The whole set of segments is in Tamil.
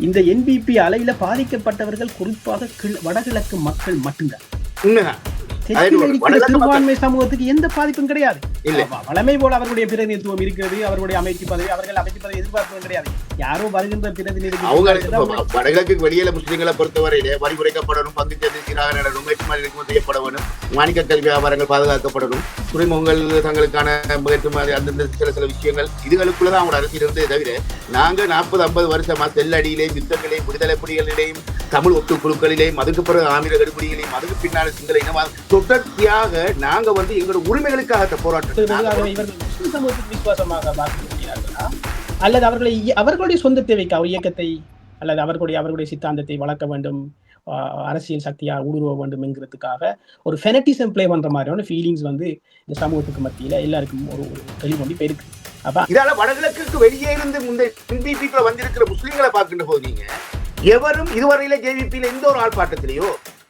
இந்த என்பிபி அலையில பாதிக்கப்பட்டவர்கள் குறிப்பாக கிழ- வடகிழக்கு மக்கள் மட்டும்தான். சிறுபான்மை சமூகத்துக்கு எந்த பாதிப்பும் கிடையாது. இல்லை. வளமை போல அவர்களுடைய பிரதிநிதித்துவம் இருக்கிறது அவர்களுடைய அமைச்சு பதவி அவர்கள் அமைச்சு பதவி எதிர்பார்ப்பதும் கிடையாது யாரோ வருகின்ற பிரதிநிதிகள் அவங்க அவங்க- வடகிழக்கு வெளியில முஸ்லிம்களை பொறுத்தவரையிலே வரி குறைக்கப்படணும் பங்கு சந்தை சீராக நடணும் ஏற்றுமதி இறக்குமதி செய்யப்பட வேணும் வாணிக கல்வி வியாபாரங்கள் பாதுகாக்கப்படணும் துறைமுகங்கள் தங்களுக்கான ஏற்றுமதி அந்தந்த சில சில விஷயங்கள் இதுகளுக்குள்ளதான் அவங்களோட அரசியல் இருந்தே தவிர நாங்க நாற்பது ஐம்பது வருஷமா செல்லடியிலேயும் யுத்தங்களையும் விடுதலை புலிகளிலேயும் தமிழ் ஒட்டு குழுக்களிலேயும் அதுக்கு பிறகு ஆமிர கடுபிடிகளையும் அதுக்கு பின்னால் சிங்கள இனவாத தொடர்ச்சியாக நாங்க வந்து எங்களோட உரிமைகளுக்காக போராட்டம் ஆகவே இவர்கள் முஸ்லிம் சமூகத்துக்கு விசுவாசமாக வாக்களிக்கிறார்களா அல்லது அவர்களை அவர்களுடைய சொந்த தேவைக்கு? அவர் இயக்கத்தை அல்லது அவர்களுடைய அவர்களுடைய சித்தாந்தத்தை வளர்க்க வேண்டும் அரசியல் சக்தியா ஊடுருவ வேண்டும் என்கிறதுக்காக ஒரு ஃபெனட்டிசம் ப்ளே பண்ற மாதிரியான ஃபீலிங்ஸ் வந்து இந்த சமூகத்துக்கு மத்தியில எல்லாருக்கும் ஒரு ஒரு தெளிவு வந்து இப்ப இருக்கு. அப்ப இதால வடகிழக்குக்கு வெளியே இருந்து இந்த என்பிபிக்குள்ள வந்திருக்கிற முஸ்லிம்களை பார்க்கின்ற போது நீங்க எவரும் இதுவரையில ஜேவிபியில எந்த ஒரு ஆர்ப்பாட்டத்திலேயோ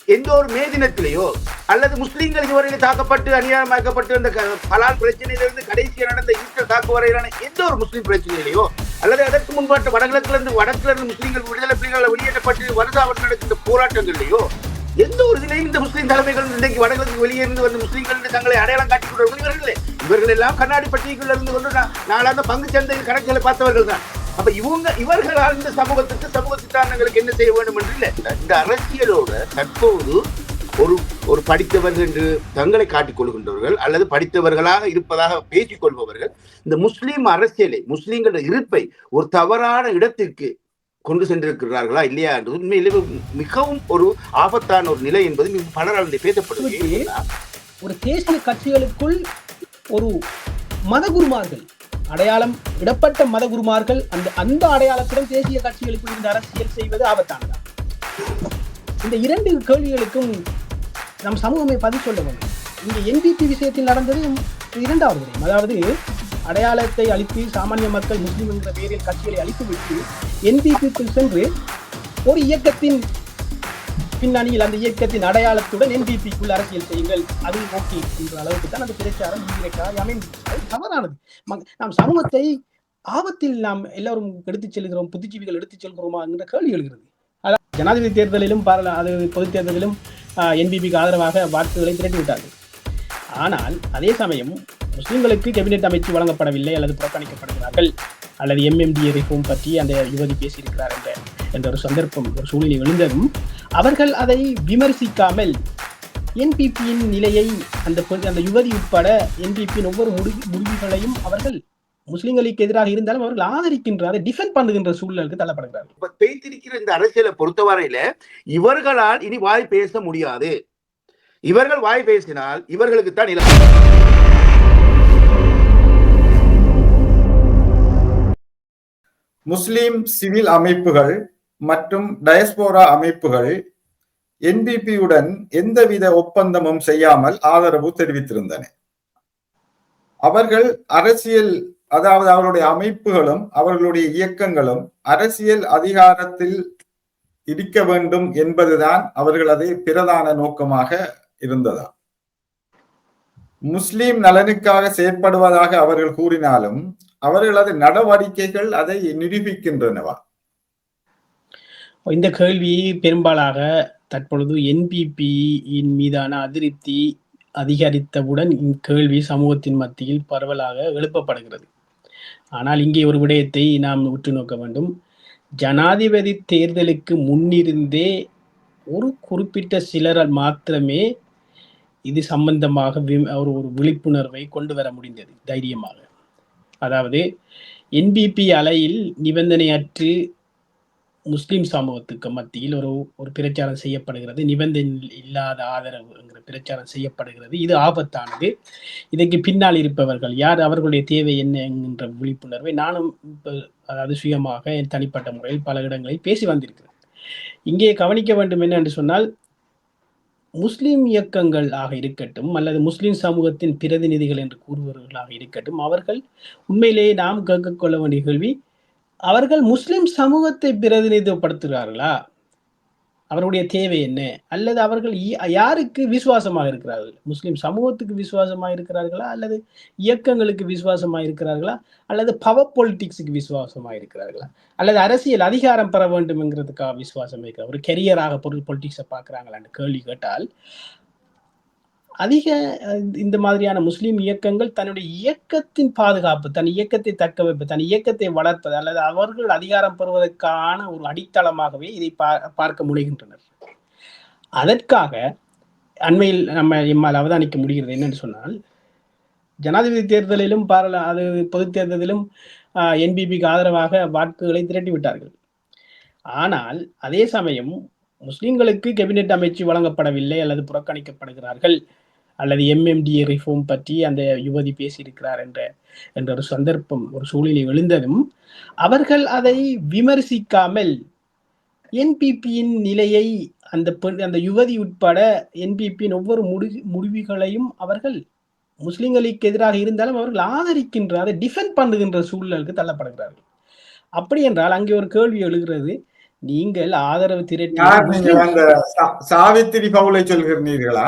எந்த ஒரு மே தினத்திலேயோ அல்லது முஸ்லீம்கள் இதுவரையில் தாக்கப்பட்டு அநியாயமாக்கப்பட்டு அந்த க- பலால் பிரச்சனையிலிருந்து கடைசியாக நடந்த ஈஸ்டர் தாக்கு வரையிலான எந்த ஒரு முஸ்லீம் பிரச்சனையிலேயோ அல்லது அதற்கு முன்பாட்டு வடகிழக்கிலிருந்து வடக்கிலிருந்து முஸ்லீம்கள் விடுதலை புலிகளை வெளியேற்றப்பட்டு வருடாவது நடக்கின்ற போராட்டங்களிலேயோ எந்த ஒரு இதிலையும் இந்த முஸ்லீம் தலைமைகள் இன்றைக்கு வடகிழக்கு வெளியே இருந்து வந்து முஸ்லீம்கள் தங்களை அடையாளம் காட்டிக் கொண்டவர்கள் இவர்களே இவர்கள் எல்லாம் கண்ணாடி பட்டியலுக்குள்ள இருந்து கொண்டு நா- பங்கு சந்தையில் கணக்குகளை பார்த்தவர்கள் தான் அப்ப இவங்க இவர்களால் இந்த சமூகத்துக்கு சமூக சித்தாந்தங்களுக்கு என்ன செய்ய வேண்டும் என்று இல்லை. இந்த- அரசியலோட தற்போது ஒரு ஒரு படித்தவர்கள் என்று தங்களை காட்டிக் கொள்கின்றவர்கள் அல்லது படித்தவர்களாக இருப்பதாக பேசிக் கொள்பவர்கள் இந்த முஸ்லீம் அரசியலை முஸ்லீம்கள இருப்பை ஒரு தவறான இடத்திற்கு கொண்டு சென்றிருக்கிறார்களா இல்லையா என்று உண்மையிலே மிகவும் ஒரு ஆபத்தான ஒரு நிலை என்பது பலரால் ஏன்னா, ஒரு தேசிய கட்சிகளுக்குள் ஒரு மதகுருமார்கள் அடையாளம் இடப்பட்ட மதகுருமார்கள் அந்த அந்த அடையாளத்துடன் தேசிய கட்சிகளுக்கு இந்த அரசியல் செய்வது ஆபத்தானதா? இந்த இரண்டு கேள்விகளுக்கும் நம் சமூகமே பதில் சொல்ல வேண்டும். இங்க என்பிபி விஷயத்தில் நடந்தது இரண்டாவது விடயம் அதாவது அடையாளத்தை அழித்து சாமானிய மக்கள் முஸ்லீம் என்ற பெயரில் கட்சிகளை அழித்து விட்டு என்பிபிக்குள் சென்று ஒரு இயக்கத்தின் பின்னணியில் அந்த இயக்கத்தின் அடையாளத்துடன் என்பிபிக்குள் அரசியல் செய்யுங்கள். அது ஓகே என்ற அளவுக்கு தான் அந்த பிரச்சாரம் இன்றைக்காக அது தவறானது. நாம் சமூகத்தை ஆபத்தில் நாம் எல்லாரும் எடுத்துச் செல்கிறோம் புத்திஜீவிகள் எடுத்துச் செல்கிறோமா என்ற கேள்வி எழுகிறது. அதாவது ஜனாதிபதி தேர்தலிலும் பாராள அது பொதுத் தேர்தலிலும் என்பிபிக்கு ஆதரவாக வாக்குகளை திரட்டிவிட்டார்கள். ஆனால் அதே சமயம் முஸ்லிம்களுக்கு கேபினெட் அமைச்சு வழங்கப்படவில்லை அல்லது புறக்கணிக்கப்படுகிறார்கள். அல்லது எம்எம்டிஏ ரிஃபார்ம் பற்றி அந்த யுவதி பேசியிருக்கிறார் என்ற என்ற ஒரு சந்தர்ப்பம் ஒரு சூழ்நிலை எழுந்ததும் அவர்கள் அதை விமர்சிக்காமல் என்பிபியின் நிலையை அந்த அந்த யுவதி உட்பட என்பிபியின் ஒவ்வொரு முடிவு முடிவுகளையும் அவர்கள் முஸ்லிம்களுக்கு எதிராக இருந்தாலும் அவர்கள் ஆதரிக்கின்ற அதை டிஃபெண்ட் பண்ணுகின்ற சூழலுக்கு தள்ளப்படுகிறார்கள். இப்ப பேய்த்திருக்கிற இந்த அரசியலை பொறுத்தவரையில இவர்களால் இனி வாய் பேச முடியாது. இவர்கள் வாய் பேசினால் இவர்களுக்கு தான் நிலம் முஸ்லிம் சிவில் அமைப்புகள் மற்றும் டயஸ்போரா அமைப்புகள் என்பிபியுடன் எந்தவித ஒப்பந்தமும் செய்யாமல் ஆதரவு தெரிவித்திருந்தன. அவர்கள் அரசியல் அதாவது அவர்களுடைய அமைப்புகளும் அவர்களுடைய இயக்கங்களும் அரசியல் அதிகாரத்தில் இருக்க வேண்டும் என்பதுதான் அவர்களது பிரதான நோக்கமாக இருந்ததா முஸ்லிம் நலனுக்காக செயற்படுவதாக அவர்கள் கூறினாலும் அவர்களது நடவடிக்கைகள் அதை நிரூபிக்கின்றனவா? இந்த கேள்வி பெரும்பாலாக தற்பொழுது என்பிபியின் மீதான அதிருப்தி அதிகரித்தவுடன் இக்கேள்வி சமூகத்தின் மத்தியில் பரவலாக எழுப்பப்படுகிறது. ஆனால் இங்கே ஒரு விடயத்தை நாம் உற்று நோக்க வேண்டும். ஜனாதிபதி தேர்தலுக்கு முன்னிருந்தே ஒரு குறிப்பிட்ட சிலரால் மாத்திரமே இது சம்பந்தமாக வி- ஒரு ஒரு விழிப்புணர்வை கொண்டு வர முடிந்தது தைரியமாக. அதாவது என்பிபி அலையில் நிபந்தனையற்று முஸ்லீம் சமூகத்துக்கு மத்தியில் ஒரு ஒரு பிரச்சாரம் செய்யப்படுகிறது. நிபந்தனை இல்லாத ஆதரவுங்கிற பிரச்சாரம் செய்யப்படுகிறது. இது ஆபத்தானது. இதற்கு பின்னால் இருப்பவர்கள் யார் அவர்களுடைய தேவை என்ன என்கின்ற விழிப்புணர்வை நானும் அதாவது சுயமாக என் தனிப்பட்ட முறையில் பல இடங்களில் பேசி வந்திருக்கிறேன். இங்கே கவனிக்க வேண்டும் என்ன என்று சொன்னால் முஸ்லீம் இயக்கங்கள் ஆக இருக்கட்டும் அல்லது முஸ்லீம் சமூகத்தின் பிரதிநிதிகள் என்று கூறுபவர்களாக இருக்கட்டும் அவர்கள் உண்மையிலேயே நாம் கற்றுக்கொள்ள வேண்டிய கேள்வி அவர்கள் முஸ்லிம் சமூகத்தை பிரதிநிதித்துவப்படுத்துகிறார்களா? அவருடைய தேவை என்ன? அல்லது அவர்கள் யாருக்கு விசுவாசமாக இருக்கிறார்கள்? முஸ்லிம் சமூகத்துக்கு விசுவாசமாக இருக்கிறார்களா? அல்லது இயக்கங்களுக்கு விசுவாசமாக இருக்கிறார்களா? அல்லது பவர் பொலிட்டிக்ஸுக்கு விசுவாசமாக இருக்கிறார்களா? அல்லது அரசியல் அதிகாரம் பெற வேண்டும்ங்கிறதுக்காக விசுவாசம் இருக்கிற ஒரு கெரியராக பொருள் பொலிட்டிக்ஸை பார்க்குறாங்களான்னு கேள்வி கேட்டால் அதிக இந்த மாதிரியான முஸ்லீம் இயக்கங்கள் தன்னுடைய இயக்கத்தின் பாதுகாப்பு தன் இயக்கத்தை தக்க வைப்பு தன் இயக்கத்தை வளர்ப்பது அல்லது அவர்கள் அதிகாரம் பெறுவதற்கான ஒரு அடித்தளமாகவே இதை பா- பார்க்க முடிகின்றனர் அதற்காக அண்மையில் நம்ம எம்மால் அவதானிக்க முடிகிறது என்னன்னு சொன்னால் ஜனாதிபதி தேர்தலிலும் பாராள அது பொது தேர்தலிலும் என்பிபிக்கு ஆதரவாக வாக்குகளை திரட்டி விட்டார்கள் ஆனால் அதே சமயம் முஸ்லிம்களுக்கு கேபினெட் அமைச்சு வழங்கப்படவில்லை அல்லது புறக்கணிக்கப்படுகிறார்கள். அல்லது எம்எம்டி ரிஃபார்ம் பற்றி அந்த யுவதி பேசியிருக்கிறார் என்ற என்ற ஒரு சந்தர்ப்பம் ஒரு சூழ்நிலை எழுந்ததும் அவர்கள் அதை விமர்சிக்காமல் என்பிபியின் நிலையை அந்த பெண் அந்த யுவதி உட்பட என்பிபியின் ஒவ்வொரு முடி முடிவுகளையும் அவர்கள் முஸ்லிம்களுக்கு எதிராக இருந்தாலும் அவர்கள் ஆதரிக்கின்ற அதை டிஃபெண்ட் பண்ணுகின்ற சூழலுக்கு தள்ளப்படுகிறார்கள். அப்படி என்றால் அங்கே ஒரு கேள்வி எழுகிறது. நீங்கள் ஆதரவு திரட்டி சாவித்திரி பவுலை சொல்கிறீர்களா?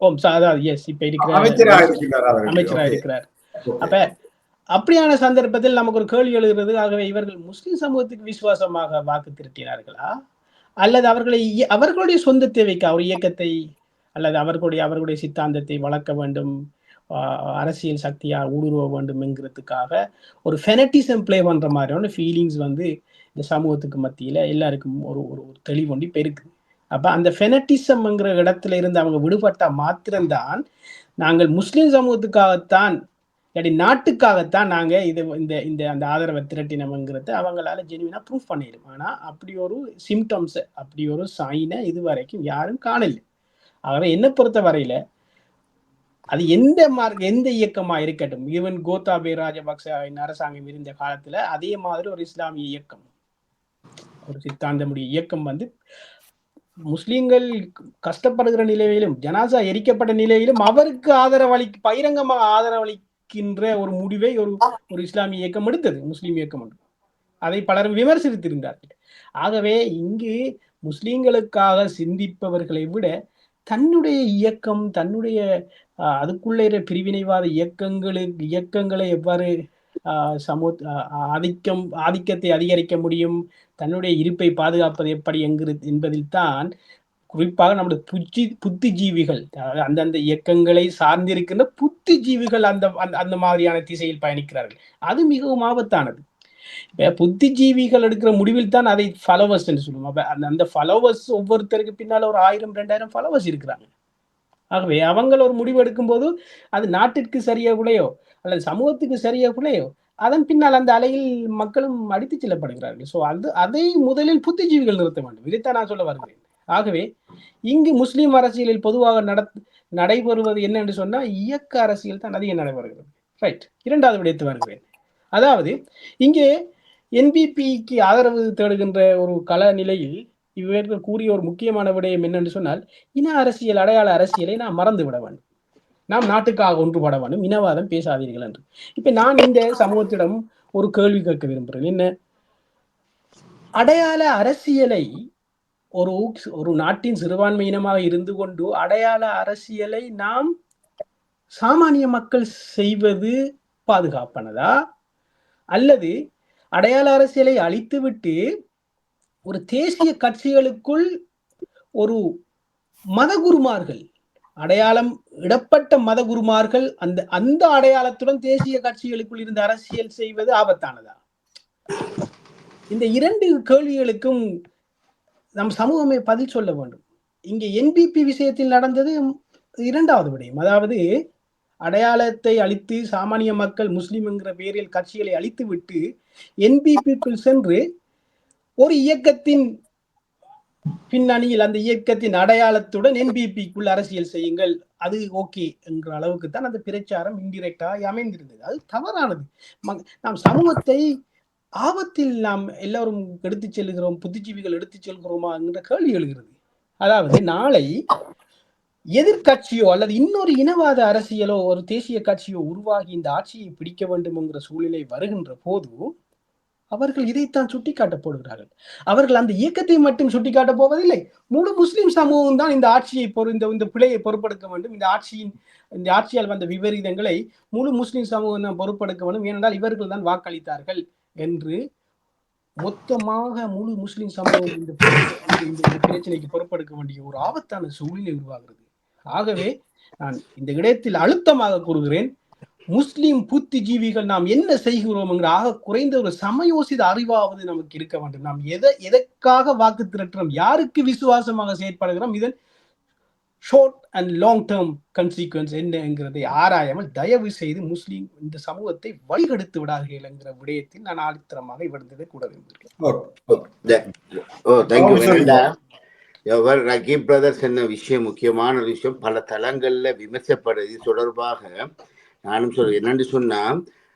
ஓம் சாதா எஸ் இப்ப இருக்கிறார். அமைச்சராக. இருக்கிறார். அப்ப அப்படியான சந்தர்ப்பத்தில் நமக்கு ஒரு கேள்வி எழுகிறது ஆகவே இவர்கள் முஸ்லிம் சமூகத்துக்கு விசுவாசமாக வாக்கு திரட்டினார்களா அல்லது அவர்களை அவர்களுடைய சொந்த தேவைக்கு ஒரு இயக்கத்தை அல்லது அவர்களுடைய அவர்களுடைய சித்தாந்தத்தை வளர்க்க வேண்டும் அரசியல் சக்தியா ஊடுருவ வேண்டும் என்கிறதுக்காக ஒரு ஃபெனட்டிசம் ப்ளே பண்ற மாதிரியான ஃபீலிங்ஸ் வந்து இந்த சமூகத்துக்கு மத்தியில எல்லாருக்கும் ஒரு ஒரு ஒரு தெளிவொண்டி பெருக்கு அப்ப அந்த ஃபெனட்டிசம்ங்கிற இடத்துல இருந்து அவங்க விடுபட்டா மாத்திரம்தான் நாங்கள் முஸ்லிம் சமூகத்துக்காகத்தான் இல்லாட்டி நாட்டுக்காகத்தான் நாங்க இது இந்த இந்த அந்த ஆதரவை திரட்டினோம்ங்கிறத அவங்களால ஜெனுவினா ப்ரூஃப் பண்ணிடும். ஆனா அப்படி ஒரு சிம்டம்ஸ் அப்படி ஒரு சைனை இது வரைக்கும் யாரும் காணல. ஆகவே என்ன பொறுத்த வரையில அது எந்த மார்க் எந்த இயக்கமா இருக்கட்டும் ஈவன் கோத்தாபே ராஜபக்சவின் அரசாங்கம் இருந்த காலத்துல அதே மாதிரி ஒரு இஸ்லாமிய இயக்கம் ஒரு சித்தாந்தமுடைய இயக்கம் வந்து முஸ்லிம்கள் கஷ்டப்படுகிற நிலையிலும் ஜனாசா எரிக்கப்பட்ட நிலையிலும் அவருக்கு ஆதரவளி பகிரங்கமாக ஆதரவளிக்கின்ற ஒரு முடிவை ஒரு ஒரு இஸ்லாமிய இயக்கம் எடுத்தது முஸ்லிம் இயக்கம் அதை பலரும் விமர்சித்திருந்தார்கள். ஆகவே இங்கு முஸ்லிம்களுக்காக சிந்திப்பவர்களை விட தன்னுடைய இயக்கம் தன்னுடைய அதுக்குள்ளே பிரிவினைவாத இயக்கங்களுக்கு இயக்கங்களை எவ்வாறு ஆஹ், ஆஹ், ஆதிக்கம் ஆதிக்கத்தை அதிகரிக்க முடியும் தன்னுடைய இருப்பை பாதுகாப்பது எப்படி என்கிறது என்பதில் தான் குறிப்பாக நம்முடைய புத்தி புத்திஜீவிகள் அதாவது அந்தந்த இயக்கங்களை சார்ந்திருக்கின்ற புத்திஜீவிகள் அந்த அந்த- அந்த மாதிரியான திசையில் பயணிக்கிறார்கள். அது மிகவும் ஆபத்தானது. புத்திஜீவிகள் எடுக்கிற முடிவில் தான் அதை ஃபாலோவர்ஸ் என்று சொல்லுவோம். அப்ப அந்த அந்த ஃபாலோவர்ஸ் ஒவ்வொருத்தருக்கு பின்னால ஒரு ஆயிரம் ரெண்டாயிரம் ஃபாலோவர்ஸ் இருக்கிறாங்க. ஆகவே அவங்க ஒரு முடிவு எடுக்கும்போது அது நாட்டிற்கு சரியா கூடயோ அல்லது சமூகத்துக்கு சரியா கூடயோ அதன் பின்னால் அந்த அலையில் மக்களும் அடித்துச் செல்லப்படுகிறார்கள். ஸோ அது அதை முதலில் புத்திஜீவிகள் நிறுத்த வேண்டும். இதைத்தான் நான் சொல்ல வருகிறேன். ஆகவே இங்கு முஸ்லீம் அரசியலில் பொதுவாக நட நடைபெறுவது என்ன என்று சொன்னால் இயக்க அரசியல் தான் அதிகம் நடைபெறுகிறது. ரைட் இரண்டாவது விடயத்து வருகிறேன். அதாவது இங்கே என்பிபிக்கு ஆதரவு தேடுகின்ற ஒரு கள நிலையில் இவர்கள் கூறிய ஒரு முக்கியமான விடயம் என்னென்று சொன்னால் இன அரசியல் அடையாள அரசியலை நாம் மறந்து விட வேண்டும். நாம் நாட்டுக்காக ஒன்றுபட வேண்டும். இனவாதம் பேசாதீர்கள் என்று. இப்ப நான் இந்த சமூகத்திடம் ஒரு கேள்வி கேட்க விரும்புகிறேன். என்ன? அடையாள அரசியலை ஒரு ஒரு நாட்டின் சிறுபான்மை இனமாக இருந்து கொண்டு அடையாள அரசியலை நாம் சாமானிய மக்கள் செய்வது பாதுகாப்பானதா? அல்லது அடையாள அரசியலை அழித்துவிட்டு ஒரு தேசிய கட்சிகளுக்குள் ஒரு மதகுருமார்கள் அடையாளம் இடப்பட்ட மதகுருமார்கள் அந்த அந்த அடையாளத்துடன் தேசிய கட்சிகளுக்குள் இருந்து அரசியல் செய்வது ஆபத்தானதா? இந்த இரண்டு கேள்விகளுக்கும் நம் சமூகமே பதில் சொல்ல வேண்டும். இங்கே என்பிபி விஷயத்தில் நடந்தது இரண்டாவது விடயம். அதாவது அடையாளத்தை அழித்து சாமானிய மக்கள் முஸ்லிம் என்கிற பேரில் கட்சிகளை அழித்து விட்டு என்பிபிக்குள் சென்று ஒரு இயக்கத்தின் பின்னணியில் அந்த இயக்கத்தின் அடையாளத்துடன் என்பிபிக்குள் அரசியல் செய்யுங்கள். அது ஓகே என்ற அளவுக்கு தான் அந்த பிரச்சாரம் இன்டிரெக்டாக அமைந்திருந்தது. அது தவறானது. நாம் சமூகத்தை ஆபத்தில் நாம் எல்லாரும் எடுத்துச் செல்கிறோம் புத்திஜீவிகள் எடுத்துச் செல்கிறோமா என்ற கேள்வி எழுகிறது. அதாவது நாளை எதிர்கட்சியோ அல்லது இன்னொரு இனவாத அரசியலோ ஒரு தேசிய கட்சியோ உருவாகி இந்த ஆட்சியை பிடிக்க வேண்டும் என்கிற சூழ்நிலை வருகின்ற போது அவர்கள் இதைத்தான் சுட்டிக்காட்ட போடுகிறார்கள் அவர்கள் அந்த இயக்கத்தை மட்டும் சுட்டிக்காட்ட போவதில்லை முழு முஸ்லிம் சமூகம் தான் இந்த ஆட்சியை பொறு இந்த இந்த பிழையை பொறுப்பெடுக்க வேண்டும். இந்த ஆட்சியின் இந்த ஆட்சியால் வந்த விபரீதங்களை முழு முஸ்லிம் சமூகம் தான் பொறுப்பெடுக்க வேண்டும். ஏனென்றால் இவர்கள் தான் வாக்களித்தார்கள் என்று மொத்தமாக முழு முஸ்லிம் சமூகம் இந்த இந்த- பிரச்சனைக்கு பொறுப்பெடுக்க வேண்டிய ஒரு ஆபத்தான சூழ்நிலை உருவாகிறது. ஆகவே நான் இந்த இடத்தில் அழுத்தமாக கூறுகிறேன். முஸ்லிம் புத்திஜீவிகள் நாம் என்ன செய்கிறோம் என்கிற ஆக குறைந்த ஒரு சமயோசித அறிவாவது நமக்கு இருக்க வேண்டும். நாம் எதை எதற்காக வாக்கு திரட்டுறோம்? யாருக்கு விசுவாசமாக செயற்படுகிறோம்? இதன் short and long term consequence என்னங்கிறதை ஆராயாமல் தயவு செய்து முஸ்லிம் இந்த சமூகத்தை வழிகெடுத்து விடாதீர்கள் என்கிற விடயத்தில் நான் ஆழ்த்தரமாக இவர்ந்ததை கூட விரும்புகிறேன் எவர் ரகீப் பிரதர்ஸ் என்ன விஷயம் முக்கியமான ஒரு விஷயம்? பல தளங்கள்ல விமர்சப்படுறது தொடர்பாக நானும் சொல்றேன் என்னன்னு சொன்னா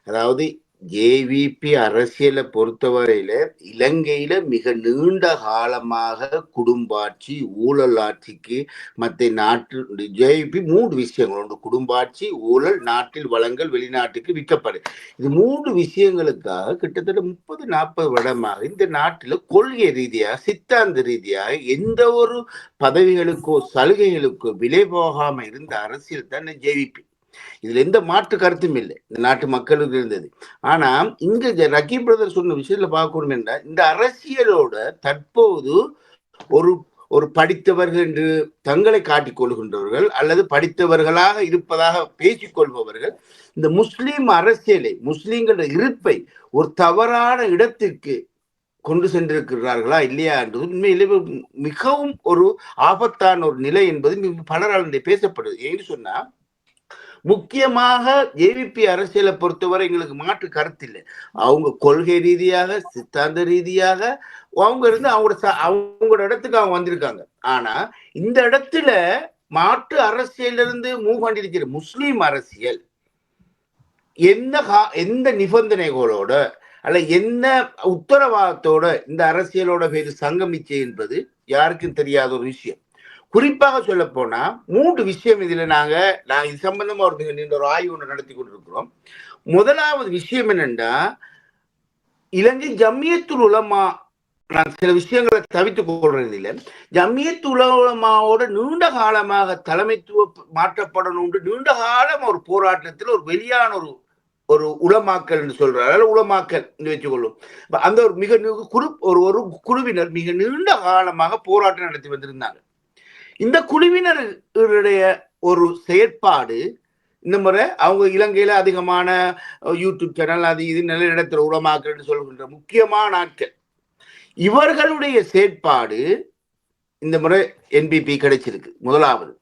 அதாவது ஜேவிபி அரசியலை பொறுத்தவரையில இலங்கையில மிக நீண்ட காலமாக குடும்பாட்சி ஊழல் ஆட்சிக்கு மற்ற நாட்டு ஜேவிபி மூன்று விஷயங்கள் ஒன்று குடும்பாட்சி ஊழல் நாட்டில் வளங்கள் வெளிநாட்டுக்கு விற்கப்படு. இது மூன்று விஷயங்களுக்காக கிட்டத்தட்ட முப்பது நாற்பது வருடமாக இந்த நாட்டில் கொள்கை ரீதியாக சித்தாந்த ரீதியாக எந்த ஒரு பதவிகளுக்கோ சலுகைகளுக்கோ விலை போகாம இருந்த அரசியல் தான் ஜேவிபி இதுல எந்த மாற்று கருத்தும் இல்லை. இந்த நாட்டு மக்களுக்கு இருந்தது. ஆனா இங்க ரக்கி பிரதர் சொன்ன விஷயத்துல பார்க்கணும் என்றால் இந்த அரசியலோட தற்போது ஒரு ஒரு படித்தவர்கள் என்று தங்களை காட்டிக் கொள்கின்றவர்கள் அல்லது படித்தவர்களாக இருப்பதாக பேசிக் கொள்பவர்கள் இந்த முஸ்லீம் அரசியலை முஸ்லீம்கள இருப்பை ஒரு தவறான இடத்திற்கு கொண்டு சென்றிருக்கிறார்களா இல்லையா என்பது உண்மையிலே மிகவும் ஒரு ஆபத்தான ஒரு நிலை என்பது பலரால் பேசப்படுது. ஏன்னு சொன்னா முக்கியமாக ஏவிபி அரசியலை பொறுத்தவரை எங்களுக்கு மாற்று கருத்து இல்லை. அவங்க கொள்கை ரீதியாக சித்தாந்த ரீதியாக அவங்க இருந்து அவங்களோட ச- அவங்களோட இடத்துக்கு அவங்க வந்திருக்காங்க. ஆனா இந்த இடத்துல மாற்று அரசியல்ல இருந்து மூவ் பண்ணிருக்கிற முஸ்லீம் அரசியல் எந்த எந்த நிபந்தனைகளோட அல்ல என்ன உத்தரவாதத்தோட இந்த அரசியலோட பேரு சங்கமிச்சு என்பது யாருக்கும் தெரியாத ஒரு விஷயம். குறிப்பாக சொல்ல போனா மூன்று விஷயம் இதுல நாங்க நாங்க இது சம்பந்தமா ஒரு மிக நீண்ட ஒரு ஆய்வு ஒன்று நடத்தி கொண்டிருக்கிறோம். முதலாவது விஷயம் என்னென்னா இலங்கை ஜம்மியத்துல் உலமா நான் சில விஷயங்களை தவித்துக் கொள்றது இல்லை ஜம்மியத் உலமாவோட நீண்ட காலமாக தலைமைத்துவ மாற்றப்படணும் நீண்ட காலம் ஒரு போராட்டத்தில் ஒரு வெளியான ஒரு ஒரு உளமாக்கல் என்று சொல்றாரு உளமாக்கல் என்று வச்சுக்கொள்ளும். அந்த ஒரு மிக நீ- குழு ஒரு ஒரு குழுவினர் மிக நீண்ட காலமாக போராட்டம் நடத்தி வந்திருந்தாங்க. இந்த குழுவினருடைய ஒரு செயற்பாடு இந்த முறை அவங்க இலங்கையில அதிகமான யூடியூப் சேனல் அது இது நல்ல இடத்துல உரமாக்குறேன்னு சொல்கின்ற முக்கியமான ஆட்கள். இவர்களுடைய செயற்பாடு இந்த முறை என்பிபி கிடைச்சிருக்கு. முதலாவது.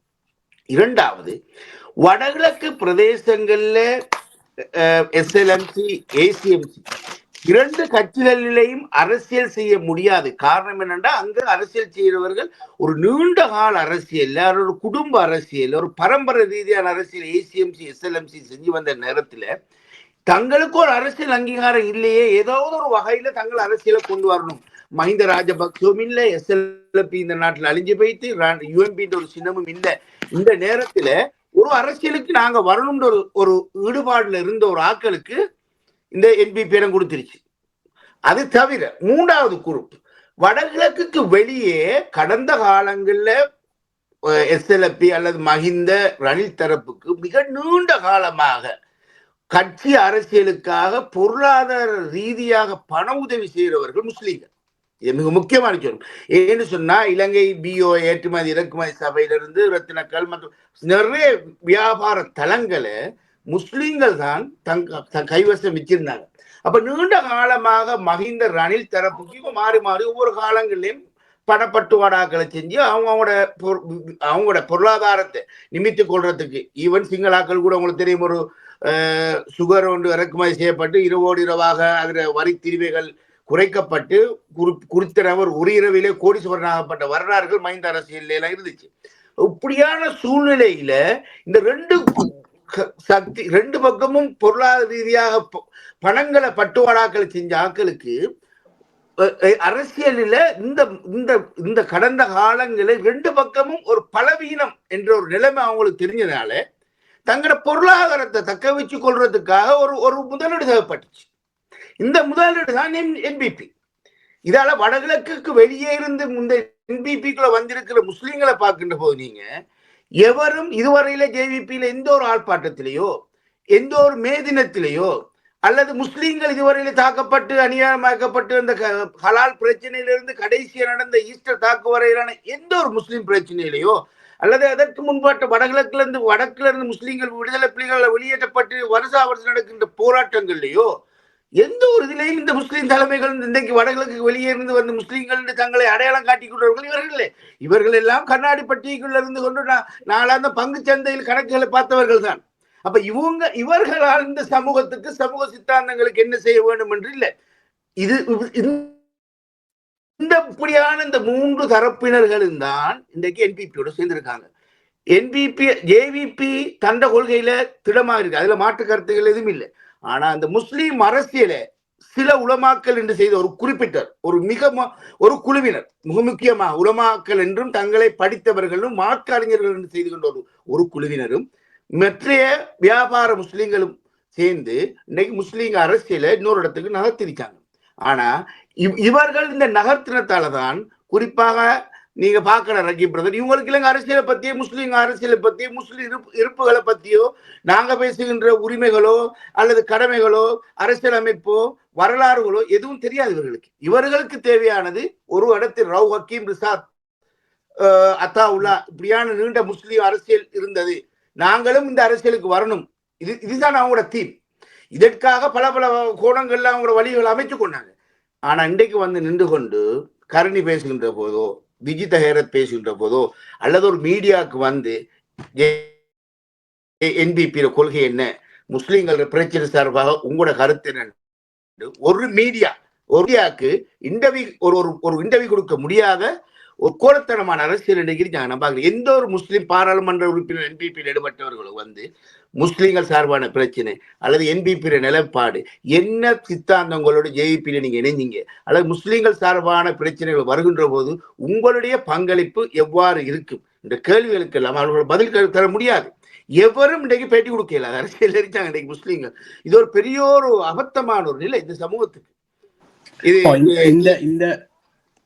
இரண்டாவது வடகிழக்கு பிரதேசங்கள்ல எஸ்எல்எம்சி ஏசிஎம்சி இரண்டு கட்சிகளிலேயும் அரசியல் செய்ய முடியாது. காரணம் என்னன்னா அங்கு அரசியல் செய்கிறவர்கள் ஒரு நீண்ட கால அரசியல் ஒரு குடும்ப அரசியல் ஒரு பரம்பரை ரீதியான அரசியல் ஏசிஎம்சி எஸ்எல்எம்சி செஞ்சு வந்த நேரத்துல தங்களுக்கு ஒரு அரசியல் அங்கீகாரம் இல்லையே ஏதாவது ஒரு வகையில தங்கள் அரசியலை கொண்டு வரணும். மஹிந்த ராஜபக்சவும் இல்லை எஸ்எல்பி இந்த நாட்டில் அழிஞ்சு போயிட்டு யூஎம்பின்ற ஒரு சின்னமும் இல்லை. இந்த நேரத்துல ஒரு அரசியலுக்கு நாங்க வரணும்ன்ற ஒரு ஒரு ஈடுபாடுல இருந்த ஒரு ஆக்களுக்கு இந்த என்பிபி இடம் கொடுத்துருச்சு. அது தவிர மூன்றாவது குரூப் வடகிழக்குக்கு வெளியே கடந்த காலங்களில் எஸ்எல்எப்பி அல்லது மஹிந்த ரணில் தரப்புக்கு மிக நீண்ட காலமாக கட்சி அரசியலுக்காக பொருளாதார ரீதியாக பண உதவி செய்கிறவர்கள் முஸ்லீம்கள். இது மிக முக்கியமான சொல்லும் ஏன்னு சொன்னா இலங்கை பிஓ ஏற்றுமதி இறக்குமதி சபையிலிருந்து ரத்தினக்கல் மற்றும் நிறைய வியாபார தலங்களை முஸ்லீம்கள் தான் தங்க தன் கைவசம் வச்சிருந்தாங்க அப்ப நீண்ட காலமாக மஹிந்த ரணில் தரப்புக்கு மாறி மாறி ஒவ்வொரு காலங்களிலும் பணப்பட்டுவாடாக்களை செஞ்சு அவங்க அவங்களோட அவங்களோட பொருளாதாரத்தை நிமித்து கொள்றதுக்கு ஈவன் சிங்களாக்கள் கூட உங்களுக்கு தெரியும் ஒரு சுகர் ஒன்று இறக்குமதி செய்யப்பட்டு இரவோடு இரவாக அதில் வரி திரிவைகள் குறைக்கப்பட்டு குறி குறித்த நபர் ஒரு இரவிலே கோடீஸ்வரனாகப்பட்ட வரலாறுகள் மைந்த அரசியல் எல்லாம் இருந்துச்சு. இப்படியான சூழ்நிலையில இந்த ரெண்டு சக்தி ரெண்டு பக்கமும் பொருளாதார ரீதியாக ப- பணங்களை பட்டுவாடாக்களை செஞ்ச ஆக்களுக்கு அரசியலில் அரசியலில இந்த இந்த இந்த கடந்த காலங்களில் ரெண்டு பக்கமும் ஒரு பலவீனம் என்ற ஒரு நிலைமை அவங்களுக்கு தெரிஞ்சதுனால தங்களோட பொருளாதாரத்தை தக்க வச்சு கொள்றதுக்காக ஒரு ஒரு முதலீடு தேவைப்பட்டுச்சு. இந்த முதலீடு தான் என்பிபி இதால வடகிழக்குக்கு வெளியே இருந்து இந்த என்பிபிக்குள்ள வந்திருக்கிற முஸ்லீம்களை பார்க்கின்ற போது நீங்க எவரும் இதுவரையில ஜேவிபியில எந்த ஒரு ஆர்ப்பாட்டத்திலேயோ எந்த ஒரு மேதினத்திலேயோ அல்லது முஸ்லீம்கள் இதுவரையில தாக்கப்பட்டு அநியாயமாக்கப்பட்டு அந்த க- ஹலால் பிரச்சனையிலிருந்து கடைசியாக நடந்த ஈஸ்டர் தாக்கு வரையிலான எந்த ஒரு முஸ்லீம் பிரச்சனையிலையோ அல்லது அதற்கு முன்பாட்ட வடகிழக்குல இருந்து வடக்குல இருந்து முஸ்லீம்கள் விடுதலை புலிகள் வெளியேற்றப்பட்டு வருஷா வருஷம் நடக்கின்ற போராட்டங்கள்லையோ எந்த ஒரு இதுலையும் இந்த முஸ்லீம் தலைமைகள் இன்றைக்கு வடகிழக்கு வெளியே இருந்து வந்து முஸ்லீம்கள் என்று தங்களை அடையாளம் காட்டிக் கொண்டவர்கள் இவர்களே. இவர்கள் எல்லாம் கண்ணாடி பட்டியக்குள்ள இருந்து கொண்டு நாளாந்த பங்கு சந்தையில் கணக்குகளை பார்த்தவர்கள் தான். அப்ப இவங்க இவர்களால் இந்த சமூகத்துக்கு சமூக சித்தாந்தங்களுக்கு என்ன செய்ய வேண்டும் என்று இல்லை. இது இது- இந்த இப்படியான இந்த மூன்று தரப்பினர்களும் தான் இன்றைக்கு என்பிபியோட சேர்ந்திருக்காங்க. என்பிபி ஜேவிபி தண்ட கொள்கையில திடமா இருக்கு. அதுல மாற்று கருத்துகள் எதுவும் இல்லை. ஆனா அந்த முஸ்லீம் அரசியல சில உலமாக்கல் என்று செய்த ஒரு குறிப்பிட்டர் ஒரு மிக ம- ஒரு குழுவினர் மிக முக்கியமாக உலமாக்கல் என்றும் தங்களை படித்தவர்களும் மாற்று என்று செய்து கொண்ட ஒரு ஒரு குழுவினரும் மற்றைய வியாபார முஸ்லீம்களும் சேர்ந்து இன்னைக்கு முஸ்லீம் அரசியலை இன்னொரு இடத்துக்கு நகர்த்திருக்காங்க. ஆனா இவ்- இவர்கள் இந்த நகர்த்தினத்தால தான் குறிப்பாக நீங்க பார்க்கணும் ரகி பிரதர். இவங்களுக்கு இல்லைங்க அரசியலை பத்தியோ முஸ்லீம் அரசியலை பத்தியோ முஸ்லீம் இருப்பு இருப்புகளை பத்தியோ நாங்க பேசுகின்ற உரிமைகளோ அல்லது கடமைகளோ அரசியல் அமைப்போ வரலாறுகளோ எதுவும் தெரியாது இவர்களுக்கு. இவர்களுக்கு தேவையானது ஒரு இடத்தில் ரவு ஹக்கீம் ரிசாத் அஹ், அத்தாவுல்லா இப்படியான நீண்ட முஸ்லீம் அரசியல் இருந்தது. நாங்களும் இந்த அரசியலுக்கு வரணும். இது இதுதான் அவங்களோட தீம். இதற்காக பல பல கோணங்கள்ல அவங்களோட வழிகளை அமைச்சு கொண்டாங்க. ஆனா இன்றைக்கு வந்து நின்று கொண்டு கருணி பேசுகின்ற போதோ விஜித ஹேரத் பேசுகின்ற போதோ அல்லது ஒரு மீடியாவுக்கு வந்து என்பிபி கொள்கை என்ன முஸ்லிம்கள் பிரச்சனை சார்பாக உங்களோட கருத்து என்ன ஒரு மீடியா ஒரு மீடியாவுக்கு இன்டர்வியூ ஒரு ஒரு ஒரு இன்டர்வியூ கொடுக்க முடியாத ஒரு கோலத்தனமான அரசியல் இன்றைக்கு நாங்கள் நம்பாங்க எந்த ஒரு முஸ்லீம் பாராளுமன்ற உறுப்பினர் என்பிபியில் ஈடுபட்டவர்களும் வந்து முஸ்லிம்கள் சார்பான பிரச்சனை அல்லது என்பிபி நிலைப்பாடு என்ன சித்தாந்தங்களோட ஜேஇபியில நீங்க இணைஞ்சீங்க அல்லது முஸ்லிம்கள் சார்பான பிரச்சனைகள் வருகின்ற போது உங்களுடைய பங்களிப்பு எவ்வாறு இருக்கும்? இந்த கேள்விகளுக்கு எல்லாம் அவர்கள் பதில் தர முடியாது. எவரும் இன்றைக்கு பேட்டி கொடுக்கல. அரசியல் இருக்காங்க இன்றைக்கு முஸ்லீம்கள். இது ஒரு பெரிய ஒரு அபத்தமான ஒரு நிலை இந்த சமூகத்துக்கு. இது இந்த- இந்த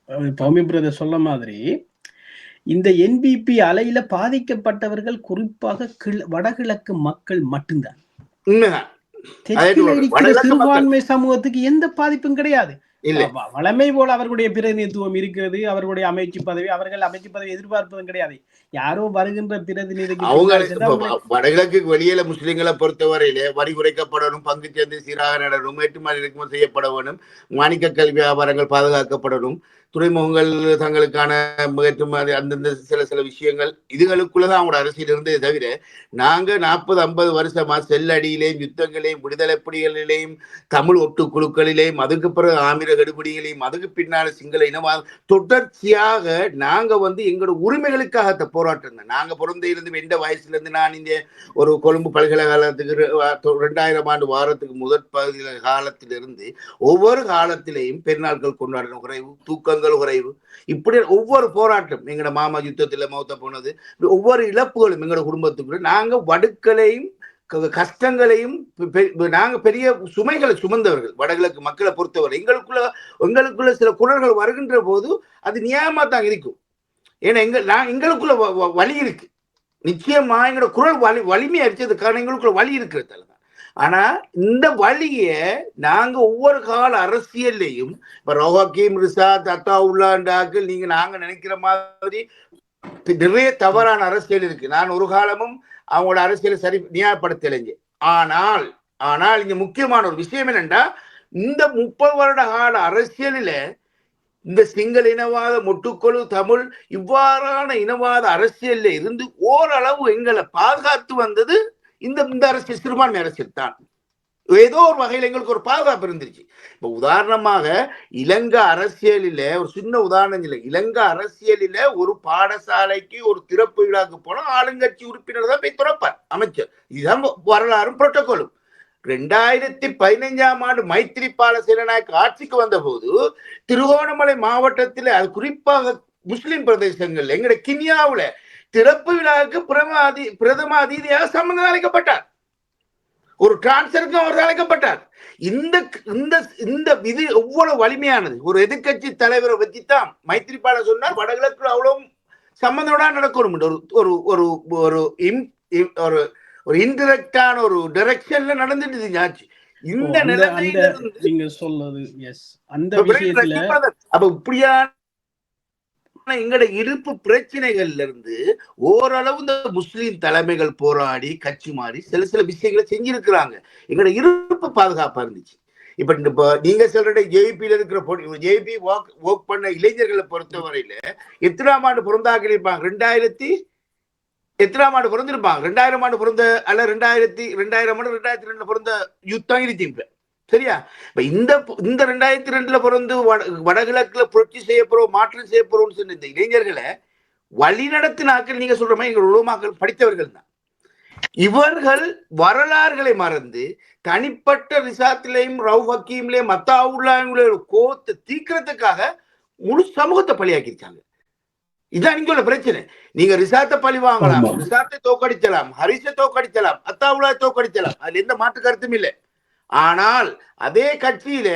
பௌமி பிரதர் சொல்ல மாதிரி இந்த என்பிபி அலையில பாதிக்கப்பட்டவர்கள் குறிப்பாக கிழ- வடகிழக்கு மக்கள் மட்டும்தான். சிறுபான்மை சமூகத்துக்கு எந்த பாதிப்பும் கிடையாது. வளமை போல அவர்களுடைய பிரதிநிதித்துவம் இருக்கிறது அவர்களுடைய அமைச்சு பதவி அவர்கள் அமைச்சு பதவி எதிர்பார்ப்பதும் கிடையாது. யாரோ வருகின்ற பிரதிநிதிக்கு அவங்க வடகிழக்கு வெளியில முஸ்லிம்களை பொறுத்தவரையில வரி குறைக்கப்படணும் பங்கு சந்தை சீராக நடணும் ஏற்றுமதி இறக்குமதி செய்யப்பட வேணும் மாணிக்க கல்வி வியாபாரங்கள் பாதுகாக்கப்படணும் துறைமுகங்கள் தங்களுக்கான ஏற்றுமதி அந்தந்த சில சில விஷயங்கள் இதுகளுக்குள்ளதான் அவங்களோட அரசியல் இருந்ததே தவிர நாங்க நாற்பது ஐம்பது வருஷமா செல்லடியிலேயும் யுத்தங்களையும் விடுதலை புலிகளிலேயும் தமிழ் ஒட்டு குழுக்களிலேயும் அதுக்கு பிறகு ஆமிர கடுபிடிகளையும் அதுக்கு பின்னால சிங்கள இனவாதம் தொடர்ச்சியாக நாங்க வந்து எங்களோட உரிமைகளுக்காக த- போராட்டம் தான் நாங்கள் பிறந்த இருந்து எந்த வயசுலேருந்து நான் இந்த ஒரு கொழும்பு பல்கலைக்கழகத்துக்கு ரெண்டாயிரம் ஆண்டு வாரத்துக்கு முதற் பகுதியில் காலத்திலிருந்து ஒவ்வொரு காலத்திலையும் பெருநாட்கள் கொண்டாடணும் குறைவு தூக்கங்கள் குறைவு. இப்படி ஒவ்வொரு போராட்டம் எங்களோட மாமா யுத்தத்தில் மௌத்த போனது ஒவ்வொரு இழப்புகளும் எங்களோட குடும்பத்துக்குள்ள நாங்கள் வடுக்களையும் க- கஷ்டங்களையும் பெ- நாங்க பெரிய சுமைகளை சுமந்தவர்கள் வடகிழக்கு மக்களை பொறுத்தவரை. எங்களுக்குள்ள எங்களுக்குள்ள சில குரல்கள் வருகின்ற போது அது நியாயமா தான் இருக்கும். ஏன்னா எங்க நான் எங்களுக்குள்ள வ- வ- வலி இருக்கு. நிச்சயமா எங்களோட குரல் வலி வலிமையா அடிச்சதுக்கான எங்களுக்குள்ள வலி இருக்கிறதால தான். ஆனா இந்த வழிய நாங்க ஒவ்வொரு கால அரசியல்லையும் இப்ப ரோஹாக்கீம் தத்தா உள்ளாண்டாக்கள் நீங்க நாங்க நினைக்கிற மாதிரி நிறைய தவறான அரசியல் இருக்கு. நான் ஒரு காலமும் அவங்களோட அரசியலை சரி நியாயப்படுத்தலைங்க. ஆனால் ஆனால் இங்க முக்கியமான ஒரு விஷயம் என்னன்னா இந்த முப்பது வருட கால அரசியலில இந்த சிங்கள இனவாத முட்டுக்கொழு தமிழ் இவ்வாறான இனவாத அரசியல்ல இருந்து ஓரளவு எங்களை பாதுகாத்து வந்தது இந்த இந்த அரசியல் சிறுபான்மை அரசியல் தான். ஏதோ ஒரு வகையில் எங்களுக்கு ஒரு பாதுகாப்பு இருந்துச்சு இப்ப உதாரணமாக இலங்கை அரசியலில ஒரு சின்ன உதாரணம் இல்லை இலங்கை அரசியலில ஒரு பாடசாலைக்கு ஒரு திறப்பு விழாக்கு போனால் ஆளுங்கட்சி உறுப்பினர் தான் போய் திறப்பார் அமைச்சர். இதுதான் வரலாறும் புரோட்டோகாலும். ரெண்டாயிரத்தி பதினைஞ்சாம் ஆண்டு மைத்திரிபால சேனநாயக் ஆட்சிக்கு வந்த போது திருகோணமலை மாவட்டத்தில் அது குறிப்பாக முஸ்லிம் பிரதேசங்கள் எங்கட கினியாவுல திறப்பு விழாவுக்கு பிரமாதி பிரதம அதிதியாக சம்பந்தம் அழைக்கப்பட்டார் ஒரு டிரான்ஸ்ஃபருக்கும் அவர் அழைக்கப்பட்டார். இந்த இந்த இந்த இது எவ்வளவு வலிமையானது. ஒரு எதிர்க்கட்சி தலைவரை வச்சுதான் மைத்திரிபால சொன்னார் வடகிழக்கு அவ்வளவு சம்பந்தோட நடக்கணும் ஒரு ஒரு ஒரு ஒரு ஒரு இன்டிரெக்டான ஒரு டைரக்ஷன்ல நடந்துட்டு ஆட்சி இந்த நிலைமையில நீங்க சொல்றது எஸ் அந்த விஷயத்துல. அப்ப இப்படியான எங்கட இருப்பு பிரச்சனைகள்ல இருந்து ஓரளவு இந்த முஸ்லீம் தலைமைகள் போராடி கட்சி மாறி சில சில விஷயங்களை செஞ்சிருக்கிறாங்க. எங்கட இருப்பு பாதுகாப்பா இருந்துச்சு. இப்ப நீங்க சொல்ற ஜேபியில இருக்கிற ஜேபி ஒர்க் ஒர்க் பண்ண இளைஞர்களை பொறுத்தவரையில எத்தனாம் ஆண்டு பிறந்தாக இருப்பாங்க ரெண்டாயிரத்தி எத்தனாம் ஆண்டு பிறந்திருப்பாங்க? ரெண்டாயிரம் ஆண்டு பிறந்த அல்ல ரெண்டாயிரத்தி ரெண்டாயிரம் ஆண்டு ரெண்டாயிரத்தி ரெண்டுல பிறந்த யுத்தம் இருந்துச்சு சரியா? இப்ப இந்த இந்த ரெண்டாயிரத்தி ரெண்டுல பிறந்து வட- வடகிழக்குல புரட்சி செய்ய மாற்றம் செய்ய சொன்ன இந்த இளைஞர்களை வழி நடத்தினாக்கள் நீங்க சொல்ற மாதிரி எங்கள் உலமாக்கள் படித்தவர்கள் தான். இவர்கள் வரலாறுகளை மறந்து தனிப்பட்ட ரிசாத்திலையும் ரவு ஹக்கீம்லயும் மத்தாவுல்லாயும் கோத்தை தீக்கிறதுக்காக முழு சமூகத்தை பலியாக்கிருச்சாங்க இதான் இங்க உள்ள பிரச்சனை. நீங்க ரிசாத்தை பழி வாங்கலாம். ரிசாத்தை தோக்கடிச்சலாம் ஹரிசை தோக்கடிச்சலாம் அத்தாவுல்லா தோக்கடிச்சலாம் அதுல எந்த மாற்று கருத்தும் இல்லை. ஆனால் அதே கட்சியில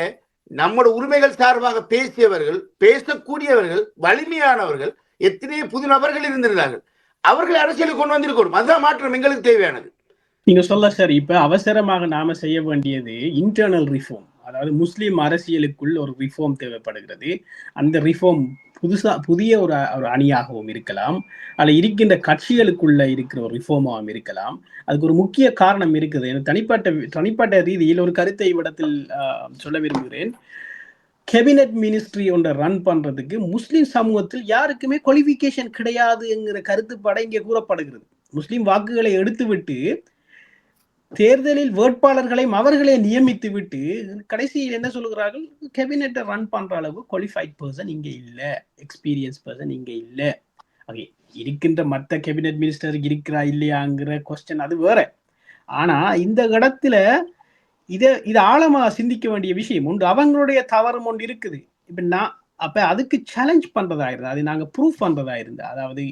நம்முடைய உரிமைகள் சார்பாக பேசியவர்கள் பேசக்கூடியவர்கள் வலிமையானவர்கள் எத்தனை புது நபர்கள் இருந்திருந்தார்கள். அவர்களை அரசியலுக்கு கொண்டு வந்திருக்கணும். அதுதான் மாற்றம் எங்களுக்கு தேவையானது. நீங்க சொல்ல சார் இப்ப அவசரமாக நாம செய்ய வேண்டியது இன்டர்னல் ரிஃபார்ம் அதாவது முஸ்லிம் அரசியலுக்குள் ஒரு ரிஃபார்ம் தேவைப்படுகிறது. அந்த ரிஃபார்ம் புதுசா புதிய ஒரு ஒரு அணியாகவும் இருக்கலாம். அல்ல இருக்கின்ற கட்சிகளுக்குள்ள இருக்கிற ஒரு ரிஃபார்மாகவும் இருக்கலாம். அதுக்கு ஒரு முக்கிய காரணம் இருக்குது. எனக்கு தனிப்பட்ட தனிப்பட்ட ரீதியில் ஒரு கருத்தை இவ்விடத்தில் சொல்ல விரும்புகிறேன். கேபினெட் மினிஸ்ட்ரி ஒன்றை ரன் பண்றதுக்கு முஸ்லீம் சமூகத்தில் யாருக்குமே குவாலிஃபிகேஷன் கிடையாதுங்கிற கருத்துப்பட இங்கே கூறப்படுகிறது. முஸ்லீம் வாக்குகளை எடுத்துவிட்டு தேர்தலில் வேட்பாளர்களையும் அவர்களே நியமித்து விட்டு கடைசியில் என்ன சொல்லுகிறார்கள்? கேபினெட்டை ரன் பண்ற அளவு குவாலிஃபைட் பர்சன் இங்க இல்லை எக்ஸ்பீரியன்ஸ் பர்சன் இங்க இல்லை. ஓகே இருக்கின்ற மற்ற கேபினெட் மினிஸ்டர் இருக்கிறா இல்லையாங்கிற கொஸ்டின் அது வேற. ஆனா இந்த இடத்துல இதை இதை ஆழமா சிந்திக்க வேண்டிய விஷயம் உண்டு. அவங்களுடைய தவறும் ஒன்று இருக்குது. இப்ப நான் அப்ப அதுக்கு சேலஞ்ச் பண்றதா இருந்தா அது நாங்க ப்ரூஃப் பண்றதா இருந்தா அதாவது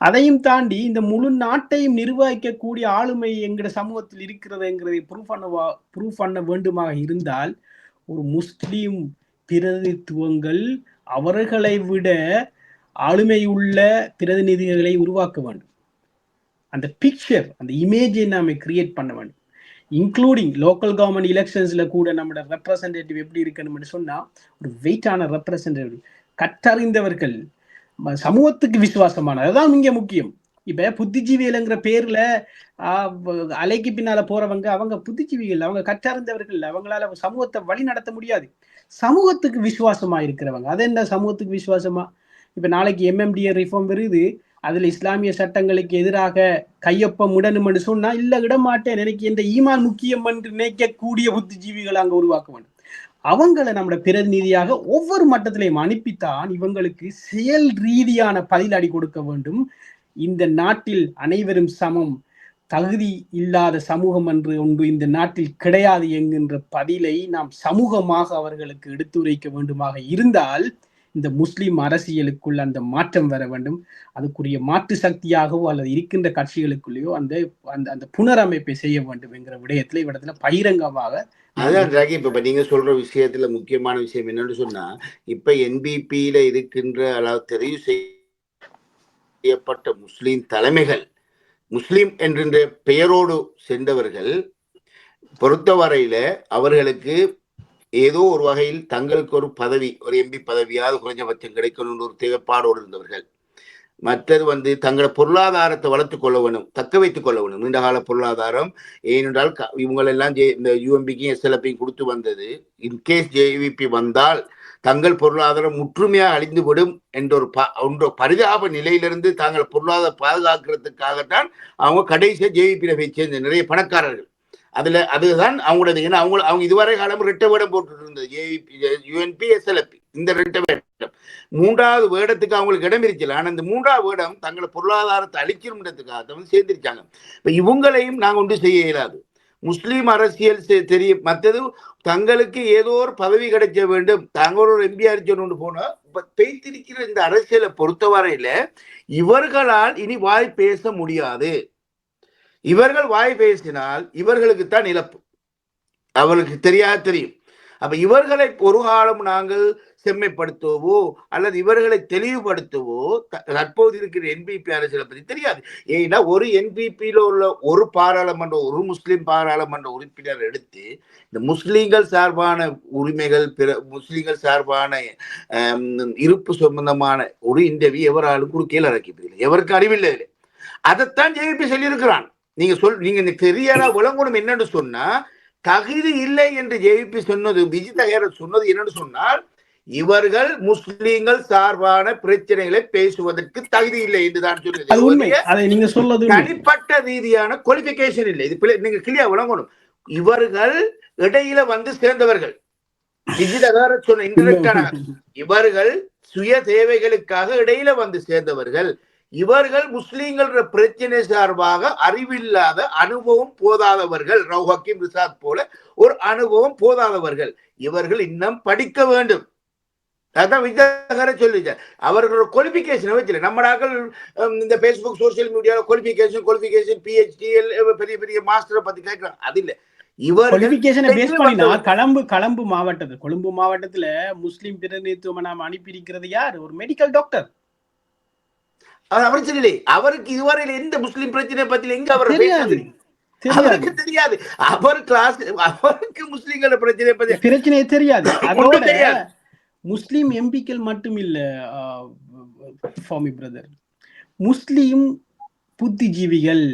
அதையும் தாண்டி இந்த முழு நாட்டையும் நிர்வகிக்கக்கூடிய ஆளுமை எங்கட சமூகத்தில் இருக்கிறதுங்கிறதை ப்ரூவ் பண்ண ப்ரூவ் பண்ண வேண்டுமாக இருந்தால் ஒரு முஸ்லீம் பிரதித்துவங்கள் அவர்களை விட ஆளுமையுள்ள பிரதிநிதிகளை உருவாக்க வேண்டும். அந்த பிக்சர் அந்த இமேஜை நாம கிரியேட் பண்ண வேண்டும். இன்க்ளூடிங் லோக்கல் கவர்மெண்ட் எலெக்ஷன்ஸில் கூட நம்மளோட ரெப்ரசன்டேட்டிவ் எப்படி இருக்கணும்னு சொன்னால் ஒரு வெயிட்டான ரெப்ரசன்டேட்டிவ் கற்றறிந்தவர்கள் சமூகத்துக்கு விசுவாசமான அதுதான் இங்க முக்கியம். இப்ப புத்திஜீவிகள்ங்கிற பேர்ல அலைக்கு பின்னால போறவங்க அவங்க புத்திஜீவிகள் அவங்க கற்றறிந்தவர்கள் அவங்களால சமூகத்தை வழி நடத்த முடியாது. சமூகத்துக்கு விசுவாசமா இருக்கிறவங்க அது என்ன சமூகத்துக்கு விசுவாசமா? இப்ப நாளைக்கு எம்எம்டிஏ ரிஃபார்ம் வருது அதுல இஸ்லாமிய சட்டங்களுக்கு எதிராக கையொப்பம் இடணும் சொன்னால் சொன்னா இல்ல இடமாட்டேன் எனக்கு இந்த ஈமான் முக்கியம் என்று நினைக்கக்கூடிய புத்திஜீவிகள் அங்க உருவாக்க வேண்டும். அவங்களை நம்மளோட பிரதிநிதியாக ஒவ்வொரு மட்டத்திலையும் அனுப்பித்தான் இவங்களுக்கு செயல் ரீதியான பதிலடி கொடுக்க வேண்டும். இந்த நாட்டில் அனைவரும் சமம். தகுதி இல்லாத சமூகம் என்று ஒன்று இந்த நாட்டில் கிடையாது என்கின்ற பதிலை நாம் சமூகமாக அவர்களுக்கு எடுத்துரைக்க வேண்டுமாக இருந்தால் இந்த முஸ்லிம் அரசியலுக்குள் அந்த மாற்றம் வர வேண்டும். அதுக்குரிய மாற்று சக்தியாகவோ அல்லது இருக்கின்ற கட்சிகளுக்குள்ளேயோ அந்த அந்த அந்த புனரமைப்பை செய்ய வேண்டும் என்கிற விடயத்துல இவ்விடத்துல பகிரங்கமாக அதான் ராகி இப்ப நீங்க சொல்ற விஷயத்துல முக்கியமான விஷயம் என்னன்னு சொன்னா இப்ப என்பிபியில இருக்கின்ற அதாவது தெரிவு செய்யப்பட்ட முஸ்லிம் தலைமைகள் முஸ்லிம் என்கின்ற பெயரோடு சென்றவர்கள் பொறுத்தவரையில அவர்களுக்கு ஏதோ ஒரு வகையில் தங்களுக்கு ஒரு பதவி ஒரு எம்பி பதவியாவது குறைஞ்சபட்சம் கிடைக்கணும்னு ஒரு தேவைப்பாடோடு இருந்தவர்கள். மற்றது வந்து தங்களோட பொருளாதாரத்தை வளர்த்து கொள்ள வேணும் தக்க வைத்துக் கொள்ள வேணும். நீண்டகால பொருளாதாரம் ஏனென்றால் க- இவங்களெல்லாம் ஜே இந்த யூஎம்பிக்கும் எஸ்எல்எப்பையும் கொடுத்து வந்தது. இன்கேஸ் ஜேவிபி வந்தால் தங்கள் பொருளாதாரம் முற்றுமையாக அழிந்துவிடும் என்ற ஒரு ப பரிதாப நிலையிலிருந்து தாங்கள் பொருளாதார பாதுகாக்கிறதுக்காகத்தான் அவங்க கடைசியாக ஜேவிபியில் போய் சேர்ந்த நிறைய பணக்காரர்கள். அதில் அதுதான் அவங்களோட ஏன்னா அவங்க அவங்க இதுவரை காலம் ரெட்டை விட போட்டுட்டு இருந்தது. ஜேவிபி யூஎன்பி எஸ்எல்எப்பி இந்த ரெண்டு வேடம். மூன்றாவது வேடத்துக்கு அவங்களுக்கு இடம் இருக்கல ஆனால் இந்த மூன்றாவது வேடம் தங்களை பொருளாதாரத்தை அழிக்கணுன்றதுக்காக வந்து சேர்ந்திருக்காங்க. இப்ப இவங்களையும் நாங்கள் ஒன்று செய்ய இயலாது. முஸ்லீம் அரசியல் செ- தெரிய மற்றது தங்களுக்கு ஏதோ ஒரு பதவி கிடைக்க வேண்டும். தங்களோட ஒரு எம்பிஆர் சொன்னு போனால் இப்போ பேய்த்திருக்கிற இந்த அரசியலை பொறுத்தவரையில இவர்களால் இனி வாய் பேச முடியாது. இவர்கள் வாய் பேசினால் இவர்களுக்கு தான் இழப்பு. அவர்களுக்கு தெரியாது தெரியும். அப்ப இவர்களை ஒரு காலம் நாங்கள் செம்மைப்படுத்தவோ அல்லது இவர்களை தெளிவுபடுத்தவோ தற்போது இருக்கிற என்பிபி அரசியலை பற்றி தெரியாது. ஏன்னா ஒரு என்பிபியில உள்ள ஒரு பாராளுமன்ற ஒரு முஸ்லீம் பாராளுமன்ற உறுப்பினர் எடுத்து இந்த முஸ்லீம்கள் சார்பான உரிமைகள் பிற முஸ்லீம்கள் சார்பான இருப்பு சம்பந்தமான ஒரு இன்டர்வியூ எவராலும் குறுக்கையில் இறக்கிப்பதில்லை எவருக்கு அறிவில்லை அதைத்தான் ஜேபி சொல்லியிருக்கிறான். நீங்க சொல் நீங்க இந்த தெரியறா விளங்கணும் என்னன்னு சொன்னா தகுதி இல்லை என்று ஜேபி சொன்னது விஜய் ஹேரத் சொன்னது என்னன்னு சொன்னால் இவர்கள் முஸ்லிம்கள் சார்பான பிரச்சனைகளை பேசுவதற்கு தகுதி இல்லை என்றுதான் உண்மை. தனிப்பட்ட ரீதியான குவாலிபிகேஷன் இல்லை. இது நீங்க கிளியா விளங்கணும். இவர்கள் இடையில வந்து சேர்ந்தவர்கள். இவர்கள் சுய தேவைகளுக்காக இடையில வந்து சேர்ந்தவர்கள். இவர்கள் முஸ்லீம்கள் பிரச்சனை சார்பாக அறிவில்லாத அனுபவம் போதாதவர்கள். ரவு ஹக்கீம் ரிசாத் போல ஒரு அனுபவம் போதாதவர்கள். இவர்கள் இன்னும் படிக்க வேண்டும். அதான் விஜயகர சொல்லிச்சார் அவர்களோட குவாலிபிகேஷனை வச்சுல நம்ம ஹம், இந்த ஃபேஸ்புக் சோசியல் மீடியாவில் குவாலிபிகேஷன் குவாலிபிகேஷன் பிஹெச்டி பெரிய பெரிய மாஸ்டரை பத்தி கேட்கிறாங்க. அது இல்ல பேஸ் பண்ணினா வந்தவர். கலம்பு கலம்பு மாவட்டத்தில் கொழும்பு மாவட்டத்துல முஸ்லிம் பிரதிநிதித்துவம் நாம அனுப்பி இருக்கிறது யார்? ஒரு மெடிக்கல் டாக்டர் அவர் அவர் சொல்லலை. அவருக்கு இதுவரையில எந்த முஸ்லிம் பிரச்சனை பத்தி எங்க அவர் தெரியாது. அவருக்கு தெரியாது. அவர் கிளாஸ் அவருக்கு முஸ்லிம்கள பிரச்சனை பத்தி பிரச்சனையே தெரியாது. முஸ்லிம் எம்பிக்கள் மட்டும் இல்ல ஃபாமி பிரதர். முஸ்லிம் புத்திஜீவிகள்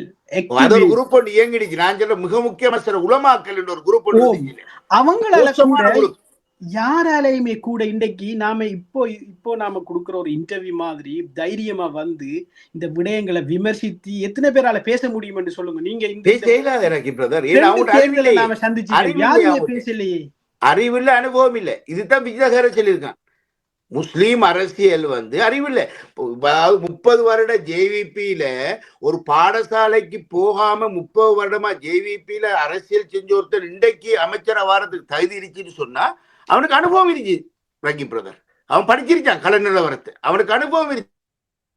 குரூப் ஒன்று இயங்கிடுச்சு. நான் சொல்ல மிக முக்கியமான சில உலமாக்கல் என்ற ஒரு குரூப் ஒன்று ஓ, இருந்துச்சு. அவங்களால கூட. யாராலையுமே கூட இன்றைக்கு நாம இப்போ இப்போ நாம கொடுக்குற ஒரு இன்டர்வியூ மாதிரி தைரியமா வந்து இந்த விடயங்களை விமர்சித்து எத்தனை பேரால பேச முடியும் என்று சொல்லுங்க. நீங்க இந்த நாம சந்திச்சு யாருமே. பேசலையே. அறிவில்லை அனுபவம் இல்லை. இதுதான் விஜயகர சொல்லியிருக்கான். முஸ்லீம் அரசியல் வந்து அறிவில்லை. அதாவது முப்பது வருட ஜேவிபியில ஒரு பாடசாலைக்கு போகாம முப்பது வருடமா ஜேவிபியில அரசியல் செஞ்ச ஒருத்தர் இன்றைக்கு அமைச்சரா வாரத்துக்கு தகுதி இருக்குன்னு சொன்னா அவனுக்கு அனுபவம் இருக்கு ரங்கி பிரதர். அவன் படிச்சிருக்கான் கலை நிலவரத்தை. அவனுக்கு அனுபவம் இருக்கு.